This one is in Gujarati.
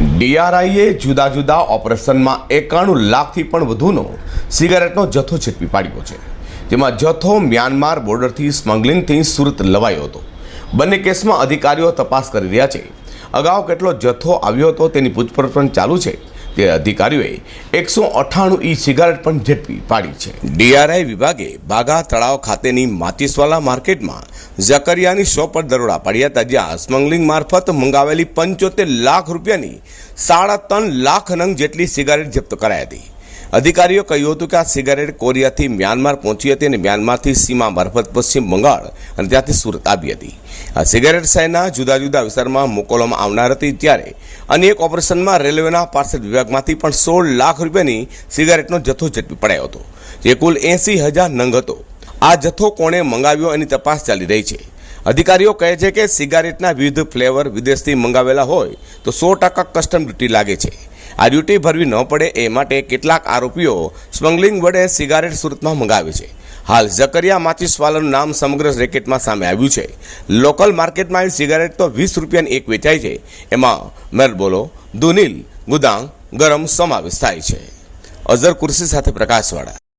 ડીઆરઆઈએ જુદા જુદા ઓપરેશનમાં એકાણું લાખથી પણ વધુનો સિગારેટનો જથ્થો ઝડપી પાડ્યો છે, જેમાં જથ્થો મ્યાનમાર બોર્ડરથી સ્મગલિંગથી સુરત લવાયો હતો. બંને કેસમાં અધિકારીઓ તપાસ કરી રહ્યા છે. અગાઉ કેટલો જથ્થો આવ્યો હતો તેની પૂછપરછ પણ ચાલુ છે. તે અધિકારીઓએ એકસો અઠ્ઠાણું ઈ સિગારેટ પણ ઝડપી પાડી છે. ડીઆરઆઈ વિભાગે બાગા તળાવ ખાતેની માચીસવાલા માર્કેટમાં ઝકરિયાની શોપ પર દરોડા પાડ્યા હતા, જ્યાં સ્મગલિંગ મારફત મંગાવેલી પંચોતેર લાખ રૂપિયાની સાડા ત્રણ લાખ નંગ જેટલી સિગારેટ જપ્ત કરાઈ હતી. અધિકારીઓ કહ્યું હતું કે આ સિગારેટ કોરિયાથી મ્યાનમાર પહોંચી હતી અને મ્યાનમારથી સીમા મારફત પશ્ચિમ બંગાળ અને ત્યાંથી સુરત આવી હતી. આ સિગારેટ શહેરના જુદા જુદા વિસ્તારમાં મોકલવામાં આવનાર હતી ત્યારે અન્ય એક ઓપરેશનમાં રેલવેના પાર્સલ વિભાગમાંથી પણ સોળ લાખ રૂપિયાની સિગારેટનો જથ્થો ઝડપી પડાયો હતો, જે કુલ એંસી હજાર નંગ હતો. આ જથ્થો કોણે મંગાવ્યો એની તપાસ ચાલી રહી છે. અધિકારીઓ કહે છે કે સિગારેટના વિવિધ ફ્લેવર વિદેશથી મંગાવેલા હોય તો સો ટકા કસ્ટમ ડ્યુટી લાગે છે. આ ડ્યુટી ભરવી ન પડે એ માટે કેટલાક આરોપીઓ સ્મગલિંગ વડે સિગારેટ સુરતમાં મંગાવે છે. હાલ ઝકરિયા માચીસવાલાનું નામ સમગ્ર રેકેટમાં સામે આવ્યું છે. લોકલ માર્કેટમાં આવી સિગારેટ તો વીસ રૂપિયાની એક વેચાય છે. એમાં મેરબોલો દુનિલ ગુદાંગ ગરમ સમાવેશ થાય છે. અઝર કુર્સી સાથે પ્રકાશવાળા.